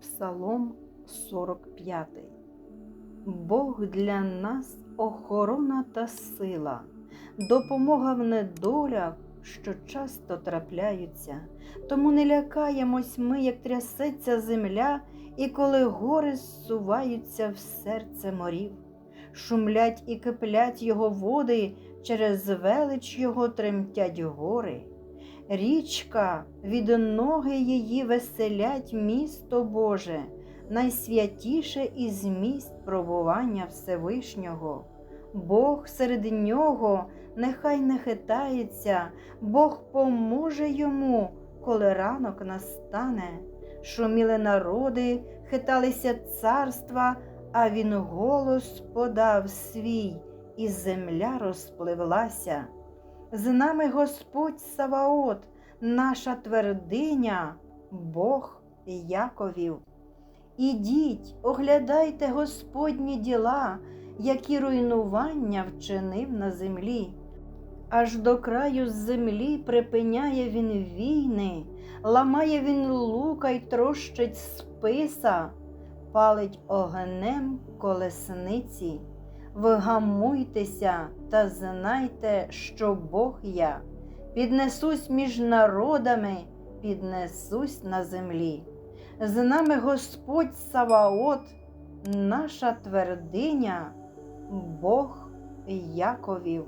Псалом 45. Бог для нас охорона та сила, допомога в недолях, що часто трапляються. Тому не лякаємось ми, як трясеться земля, і коли гори зсуваються в серце морів. Шумлять і киплять його води, через велич його тремтять гори. Річка від ноги її веселять місто Боже, найсвятіше із місць пробування Всевишнього. Бог серед нього нехай не хитається, Бог поможе йому, коли ранок настане. Шуміли народи, хиталися царства, а він голос подав свій, і земля розпливлася. З нами Господь Саваот, наша твердиня, Бог Яковів. Ідіть, оглядайте Господні діла, які руйнування вчинив на землі. Аж до краю землі припиняє він війни, ламає він лука й трощить списа, палить огнем колесниці. Вгамуйтеся та знайте, що Бог я, піднесусь між народами, піднесусь на землі. З нами Господь Саваот, наша твердиня, Бог Яковів.